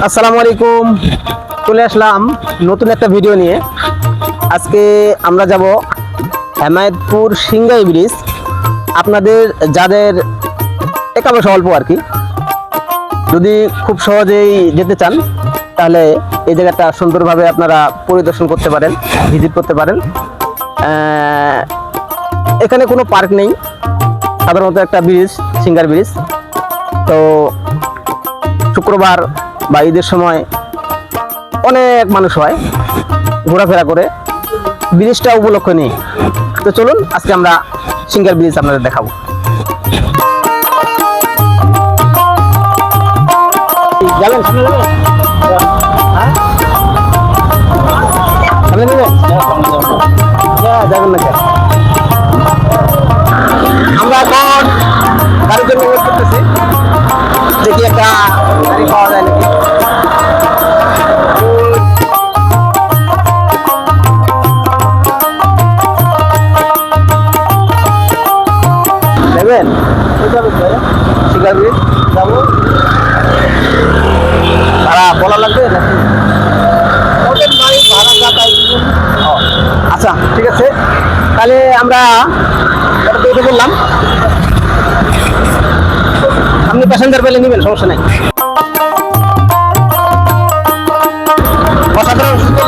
আসসালামু আলাইকুম। চলে আসলাম নতুন একটা ভিডিও নিয়ে। আজকে আমরা যাব হেমায়তপুর সিংগাই ব্রিজ। আপনাদের, যাদের পয়সা অল্প আর কি। যদি খুব সহজেই যেতে চান, তাহলে এই জায়গাটা সুন্দরভাবে আপনারা পরিদর্শন করতে পারেন, ভিজিট করতে পারেন। এখানে কোনো পার্ক নেই। সাধারণত একটা ব্রিজ সিঙ্গার ব্রিজ। তো শুক্রবার বা ঈদের সময় অনেক মানুষ হয় ঘোরাফেরা করে। ব্রিজটা উপলক্ষ নিয়ে তো চলুন আজকে আমরা সিঙ্গার ব্রিজ আপনাদের দেখাবো। যাবেন? সামনে হ্যাঁ, যাবেন না আমরা বললাম আপনি প্যাসেঞ্জার পেলে নেবেন সমস্যা নেই। অসাধারণ সুন্দর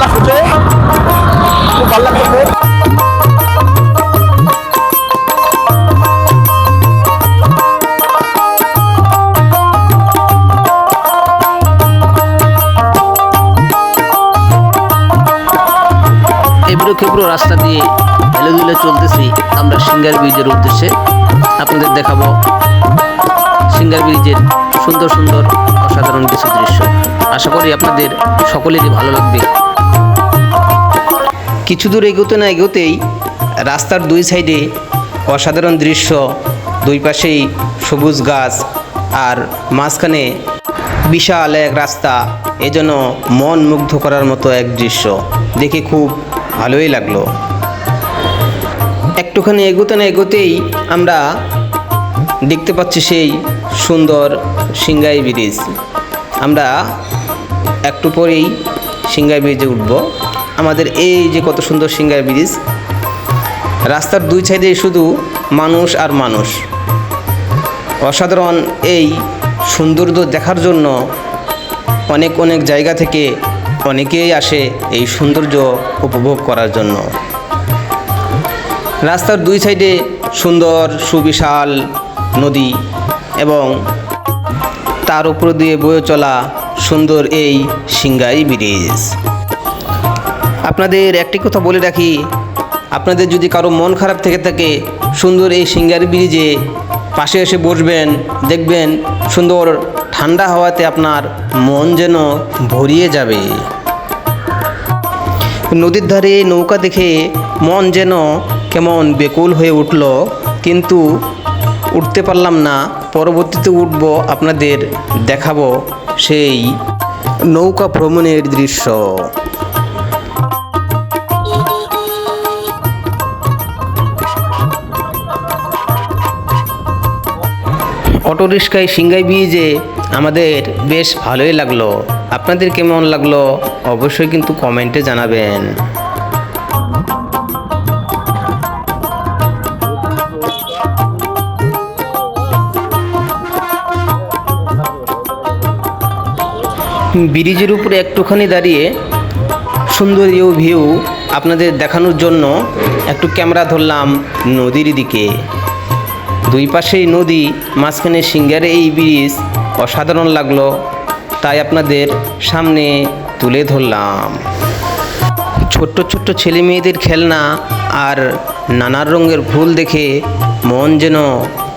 এবড়ো খেবড়ো রাস্তা দিয়ে হেলে চলতেছি। আমরা সিঙ্গার ব্রিজের উদ্দেশ্যে আপনাদের দেখাবো সিঙ্গার ব্রিজের সুন্দর সুন্দর অসাধারণ কিছু দৃশ্য। আশা করি আপনাদের সকলেরই ভালো লাগবে। কিছু দূর এগোতে না এগোতেই রাস্তার দুই সাইডে অসাধারণ দৃশ্য, দুই পাশেই সবুজ গাছ আর মাঝখানে বিশাল এক রাস্তা এজন্য মন মুগ্ধ করার মতো এক দৃশ্য। দেখে খুব ভালোই লাগল। একটুখানি এগোতে না এগোতেই আমরা দেখতে পাচ্ছি সেই সুন্দর সিংগাই ব্রিজ। আমরা একটু পরেই সিংগাই ব্রিজে উঠব। আমাদের এই যে কত সুন্দর সিংগাই ব্রিজ, রাস্তার দুই সাইডে শুধু মানুষ আর মানুষ। অসাধারণ এই সৌন্দর্য দেখার জন্য অনেক অনেক জায়গা থেকে অনেকেই আসে এই সৌন্দর্য উপভোগ করার জন্য। রাস্তার দুই সাইডে সুন্দর, সুবিশাল নদী এবং তার উপর দিয়ে বয়ে চলা সুন্দর এই সিংগাই ব্রিজ। আপনাদের একটি কথা বলে রাখি, আপনাদের যদি কারও মন খারাপ থেকে থাকে, সুন্দর এই সিঙ্গারি ব্রিজে পাশে এসে বসবেন, দেখবেন সুন্দর ঠান্ডা হাওয়াতে আপনার মন যেন ভরিয়ে যাবে। নদীর ধারে নৌকা দেখে মন যেন কেমন বেকুল হয়ে উঠল, কিন্তু উঠতে পারলাম না। পরবর্তীতে উঠব, আপনাদের দেখাবো সেই নৌকা ভ্রমণের দৃশ্য। অটো রিক্সায় সিংগাই ব্রিজে আমাদের বেশ ভালোই লাগল। আপনাদের কেমন লাগল, অবশ্যই কিন্তু কমেন্টে জানাবেন। ব্রিজের উপরে একটুখানি দাঁড়িয়ে সুন্দর ভিউ আপনাদের দেখানোর জন্য একটু ক্যামেরা ধরলাম নদীর দিকে। দুই পাশেই নদী, মাঝখানে সিঙ্গারে এই ব্রিজ, অসাধারণ লাগল, তাই আপনাদের সামনে তুলে ধরলাম। ছোট্ট ছোট্ট ছেলে মেয়েদের খেলনা আর নানান রঙের ফুল দেখে মন যেন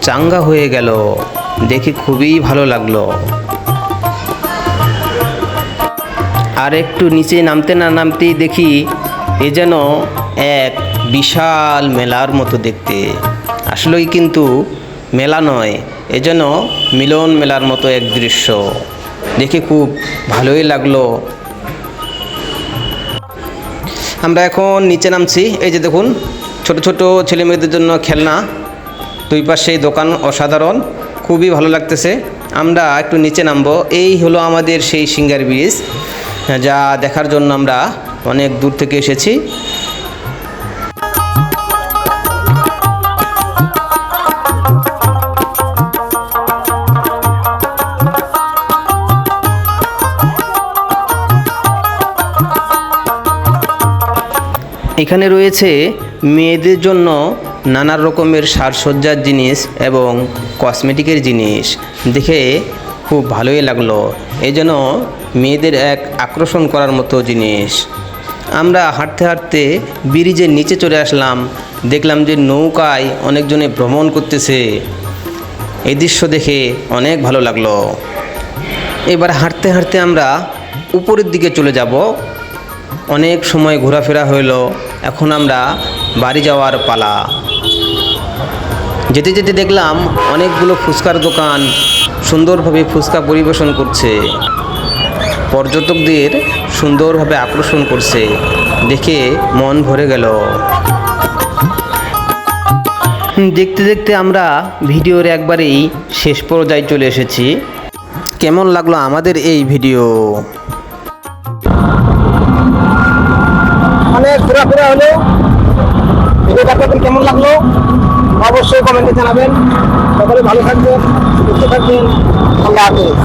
চাঙ্গা হয়ে গেল, দেখে খুবই ভালো লাগল। আর একটু নিচে নামতে না নামতেই দেখি এ যেন এক বিশাল মেলার মতো দেখতে। আসলেই কিন্তু মেলা নয়, এ যেন মিলন মেলার মতো এক দৃশ্য। দেখে খুব ভালোই লাগল। আমরা এখন নিচে নামছি, এই যে দেখুন, ছোট ছোট ছেলে মেয়েদের জন্য খেলনা। দুই পাশে দোকান অসাধারণ, খুবই ভালো লাগতেছে। আমরা একটু নিচে নামবো, এই হলো আমাদের সেই সিঙ্গার ব্রিজ। যা দেখার জন্য আমরা অনেক দূর থেকে এসেছি। এখানে রয়েছে মেয়েদের জন্য নানা রকমের সাজসজ্জার জিনিস এবং কসমেটিকের জিনিস। দেখে খুব ভালোই লাগল। এই যেন মেয়েদের এক আকর্ষণ করার মতো জিনিস। আমরা হাঁটতে হাঁটতে ব্রিজের নিচে চলে আসলাম। দেখলাম যে নৌকায় অনেকজনে ভ্রমণ করতেছে। এই দৃশ্য দেখে অনেক ভালো লাগল। এবার হাঁটতে হাঁটতে আমরা উপরের দিকে চলে যাব। অনেক সময় ঘোরাফেরা হইল। এখন আমরা বাড়ি যাওয়ার পালা। যেতে যেতে দেখলাম অনেকগুলো ফুচকার দোকান সুন্দরভাবে ফুচকা পরিবেশন করছে। পর্যটকদের সুন্দরভাবে আকর্ষণ করছে। দেখে মন ভরে গেল। দেখতে দেখতে আমরা ভিডিওর একবারেই শেষ পর্যায়ে চলে এসেছি। কেমন লাগল আমাদের এই ভিডিও? অনেক ঘোরাফেরা হলো। ভিডিওটা কেমন লাগল? অবশ্যই কমেন্টে জানাবেন। সকলে ভালো থাকবেন সুস্থ থাকবেন। আল্লাহ হাফেজ।